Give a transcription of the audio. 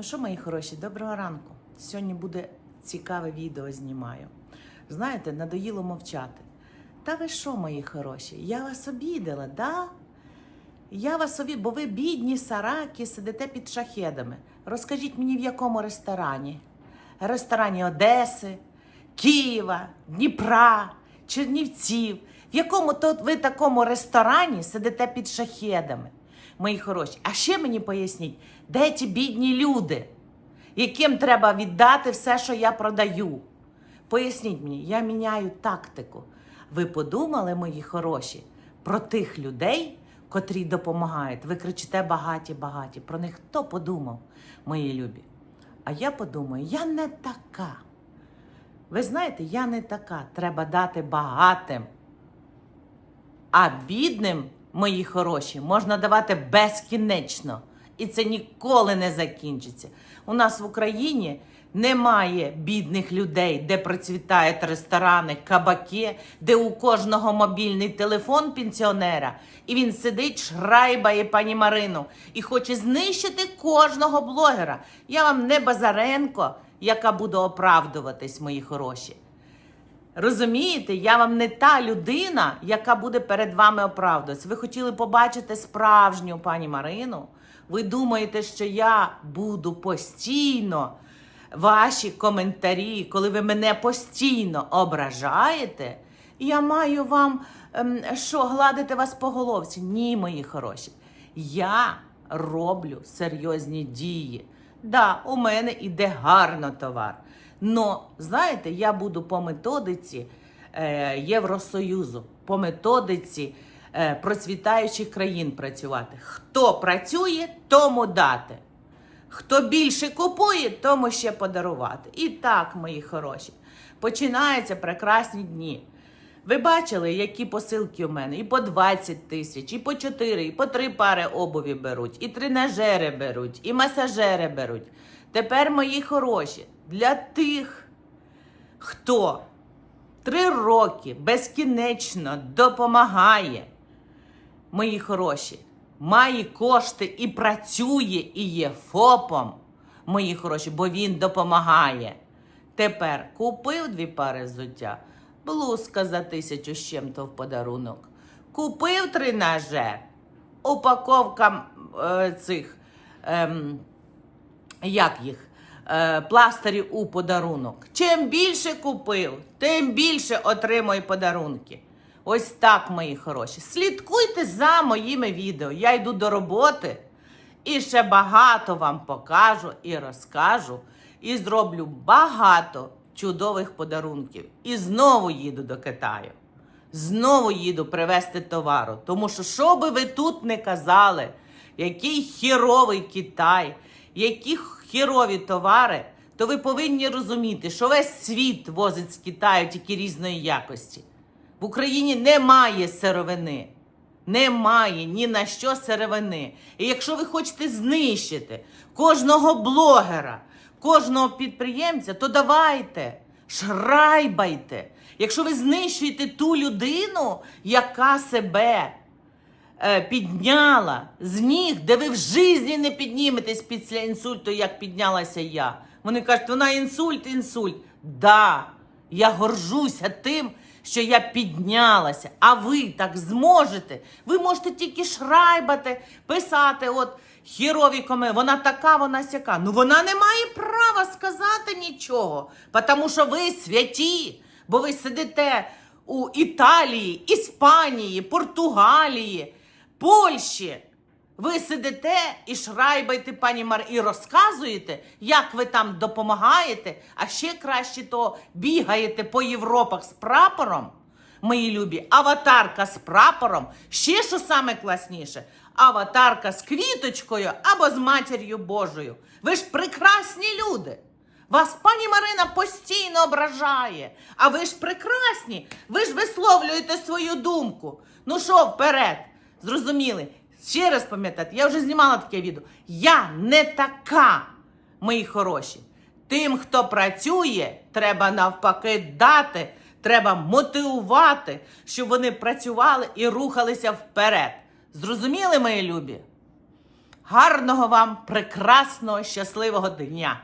Ну що, мої хороші, доброго ранку. Сьогодні буде цікаве відео знімаю. Знаєте, надоїло мовчати. Та ви що, мої хороші? Я вас обідала, да? Я вас обідала, бо ви бідні сараки, сидите під шахедами. Розкажіть мені, в якому ресторані? Ресторані Одеси, Києва, Дніпра, Чернівців. В якому то ви такому ресторані сидите під шахедами, мої хороші? А ще мені поясніть, де ті бідні люди, яким треба віддати все, що я продаю? Поясніть мені, я міняю тактику. Ви подумали, мої хороші, про тих людей, котрі допомагають. Ви кричите багаті, багаті. Про них хто подумав, мої любі? А я подумаю, я не така. Ви знаєте, я не така. Треба дати багатим. А бідним, мої хороші, можна давати безкінечно. І це ніколи не закінчиться. У нас в Україні немає бідних людей, де процвітають ресторани, кабаки, де у кожного мобільний телефон пенсіонера, і він сидить, шрайбає пані Марину і хоче знищити кожного блогера. Я вам не Базаренко, яка буде оправдуватись, мої хороші. Розумієте, я вам не та людина, яка буде перед вами оправдуватися. Ви хотіли побачити справжню пані Марину. Ви думаєте, що я буду постійно ваші коментарі, коли ви мене постійно ображаєте, я маю вам ем, що гладити вас по головці? Ні, мої хороші. Я роблю серйозні дії. Да, у мене іде гарно товар. Но, знаєте, я буду по методиці е, Євросоюзу, по методиці е, процвітаючих країн працювати. Хто працює, тому дати. Хто більше купує, тому ще подарувати. І так, мої хороші, починаються прекрасні дні. Ви бачили, які посилки у мене? І по 20 тисяч, і по 4, і по 3 пари обуві беруть, і тренажери беруть, і масажери беруть. Тепер, мої хороші, для тих, хто три роки безкінечно допомагає, мої хороші, має кошти і працює, і є ФОПом, мої хороші, бо він допомагає. Тепер купив дві пари взуття, блузка за тисячу з чим-то в подарунок. Купив тренажер, упаковка е, цих, ем, як їх, е, пластирів у подарунок. Чим більше купив, тим більше отримує подарунки. Ось так, мої хороші. Слідкуйте за моїми відео. Я йду до роботи і ще багато вам покажу і розкажу. І зроблю багато чудових подарунків. І знову їду до Китаю. Знову їду привезти товару. Тому що, що би ви тут не казали, який хіровий Китай, які хірові товари, то ви повинні розуміти, що весь світ возить з Китаю тільки різної якості. В Україні немає сировини. Немає ні на що сировини. І якщо ви хочете знищити кожного блогера, кожного підприємця, то давайте, шрайбайте. Якщо ви знищуєте ту людину, яка себе підняла з ніг, де ви в житті не підніметесь після інсульту, як піднялася я. Вони кажуть, вона інсульт, інсульт. Да, я горжуся тим, що я піднялася. А ви так зможете. Ви можете тільки шрайбати, писати, от хірові коми, вона така, вона сяка. Ну вона не має права сказати нічого, тому що ви святі, бо ви сидите у Італії, Іспанії, Португалії, Польщі. Ви сидите і шрайбаєте, пані Мар, і розказуєте, як ви там допомагаєте, а ще краще то бігаєте по Європах з прапором, мої любі, аватарка з прапором. Ще що саме класніше? Аватарка з квіточкою або з матір'ю Божою. Ви ж прекрасні люди. Вас пані Марина постійно ображає. А ви ж прекрасні, ви ж висловлюєте свою думку. Ну що, вперед? Зрозуміли? Ще раз пам'ятати, я вже знімала таке відео. Я не така, мої хороші. Тим, хто працює, треба навпаки дати, треба мотивувати, щоб вони працювали і рухалися вперед. Зрозуміли, мої любі? Гарного вам прекрасного, щасливого дня!